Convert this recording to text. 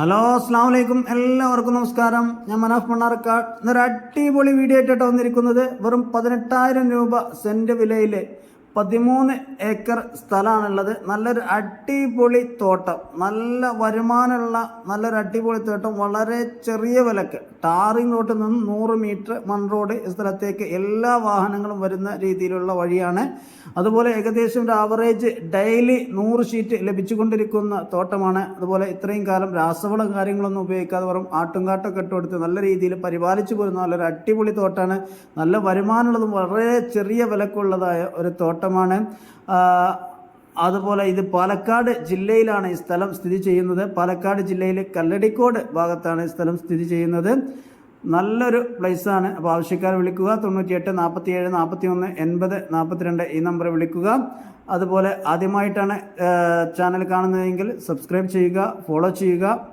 Hello അസ്സാം വലൈക്കും എല്ലാവർക്കും നമസ്കാരം. ഞാൻ മനാഫ് മണ്ണാർക്കാട്. ഇന്നൊരു അടിപൊളി വീഡിയോ ആയിട്ടാണ് വന്നിരിക്കുന്നത്. വെറും പതിനെട്ടായിരം രൂപ സെന്റ് വിലയിൽ പതിമൂന്ന് ഏക്കർ സ്ഥലമാണുള്ളത്. നല്ലൊരു അടിപൊളി തോട്ടം. നല്ല വരുമാനമുള്ള നല്ലൊരു അടിപൊളി തോട്ടം. വളരെ ചെറിയ വിലക്ക്. ടാറിംഗ് റോട്ടിൽ നിന്ന് നൂറ് മീറ്റർ മൺ റോഡ് സ്ഥലത്തേക്ക് എല്ലാ വാഹനങ്ങളും വരുന്ന രീതിയിലുള്ള വഴിയാണ്. അതുപോലെ ഏകദേശം ഒരു ആവറേജ് ഡെയിലി നൂറ് ഷീറ്റ് ലഭിച്ചുകൊണ്ടിരിക്കുന്ന തോട്ടമാണ്. അതുപോലെ ഇത്രയും കാലം രാസവളം കാര്യങ്ങളൊന്നും ഉപയോഗിക്കാതെ വെറും ആട്ടുംകാട്ടൊക്കെ ഇട്ടുകൊടുത്ത് നല്ല രീതിയിൽ പരിപാലിച്ചു പോരുന്ന നല്ലൊരു അടിപൊളി തോട്ടമാണ് നല്ല വരുമാനമുള്ളതും വളരെ ചെറിയ വിലക്കുള്ളതായ ഒരു തോട്ടമാണ് ആ, അതുപോലെ ഇത് പാലക്കാട് ജില്ലയിലാണ് ഈ സ്ഥലം സ്ഥിതി ചെയ്യുന്നത്. പാലക്കാട് ജില്ലയിലെ കല്ലടിക്കോട് ഭാഗത്താണ് ഈ സ്ഥലം സ്ഥിതി ചെയ്യുന്നത്. നല്ലൊരു പ്ലേസാണ് അപ്പോൾ ആവശ്യക്കാർ വിളിക്കുക. തൊണ്ണൂറ്റിയെട്ട് നാൽപ്പത്തി ഏഴ് നാൽപ്പത്തി ഒന്ന് എൺപത് നാൽപ്പത്തിരണ്ട് ഈ നമ്പർ വിളിക്കുക. അതുപോലെ ആദ്യമായിട്ടാണ് ചാനൽ കാണുന്നതെങ്കിൽ സബ്സ്ക്രൈബ് ചെയ്യുക ഫോളോ ചെയ്യുക.